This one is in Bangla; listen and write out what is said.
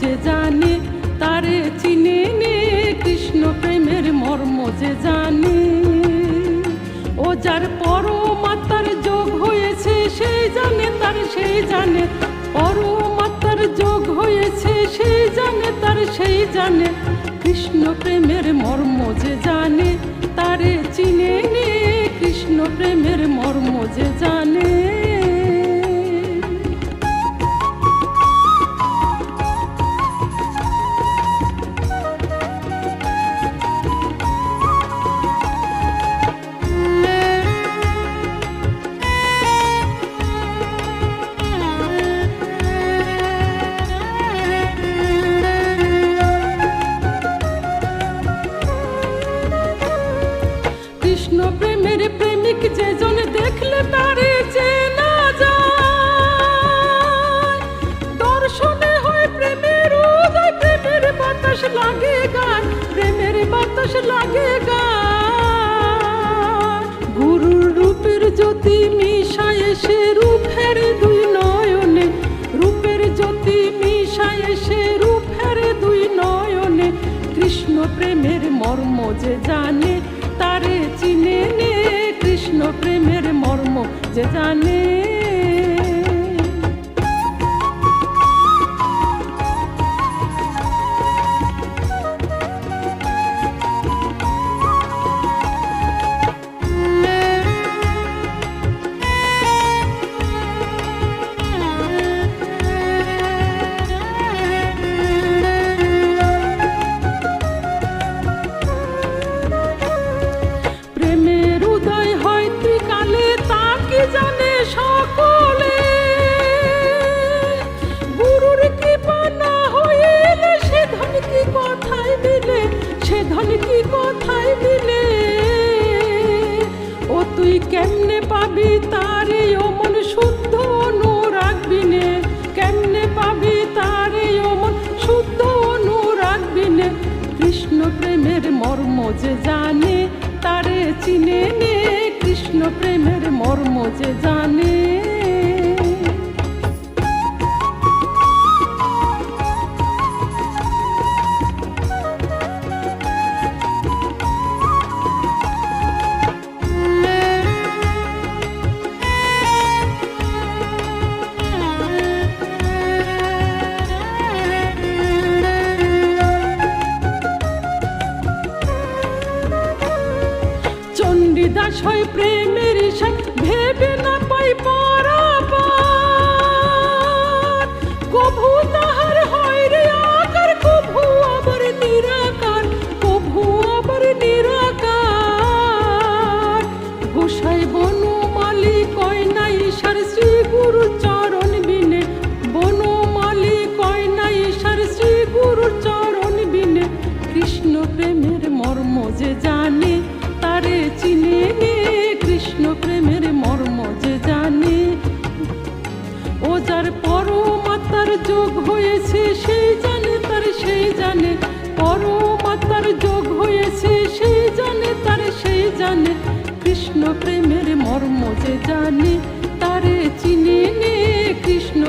যে জানে, তারে চিনে নে, কৃষ্ণ প্রেমের মর্ম যে জানে। ও যার পরমাত্মার যোগ হয়েছে সেই জানে তার সেই জানে। পরমাত্মার যোগ হয়েছে সেই জানে তার সেই জানে। কৃষ্ণ প্রেমের মর্ম যে জানে, তারে চিনে নে, কৃষ্ণ প্রেমের মর্ম যে জানে। গান, প্রেমের বাতাস লাগে গান। গুরুর রূপের জ্যোতি মিশায় সে রূপের দুই নয়নে, রূপের জ্যোতি মিশায় সে রূপের দুই নয়নে। কৃষ্ণ প্রেমের মর্ম যে জানে, তারে চিনে নে। কৃষ্ণ প্রেমের মর্ম যে জানে। সে ধন কি কথায় মিলে ও তুই কেমনে পাবি তারে? ও মন শুদ্ধ অনুরাগ বিনে। কেমনে পাবি তারে? ও মন শুদ্ধ অনুরাগ বিনে। কৃষ্ণ প্রেমের মর্ম যে জানে, তারে চিনে নে। কৃষ্ণ প্রেমের মর্ম যে জানে চণ্ডীদাস হয় প্রেমের ঈশান ভেবে না পাই পারাবার। কভু তাহার হয় রে আকার, কভু আবার নিরাকার, কভু আবার নিরাকার। গোসাই বনমালী কয় না ঈশার শ্রী গুরু চরণ বিনে। বনমালী কয় না ঈশার শ্রী গুরু চরণ বিনে। কৃষ্ণ প্রেমের মর্ম যে জানে তারে চিনে, কৃষ্ণ প্রেমের মর্ম যে জানে। ও যার পরমাত্মার যোগ হয়েছে, সেই জানে তার, সেই জানে। পরমাত্মার যোগ হয়েছে, সেই জানে তার, সেই জানে। কৃষ্ণ প্রেমের মর্ম যে জানে, তারে চিনে নে, কৃষ্ণ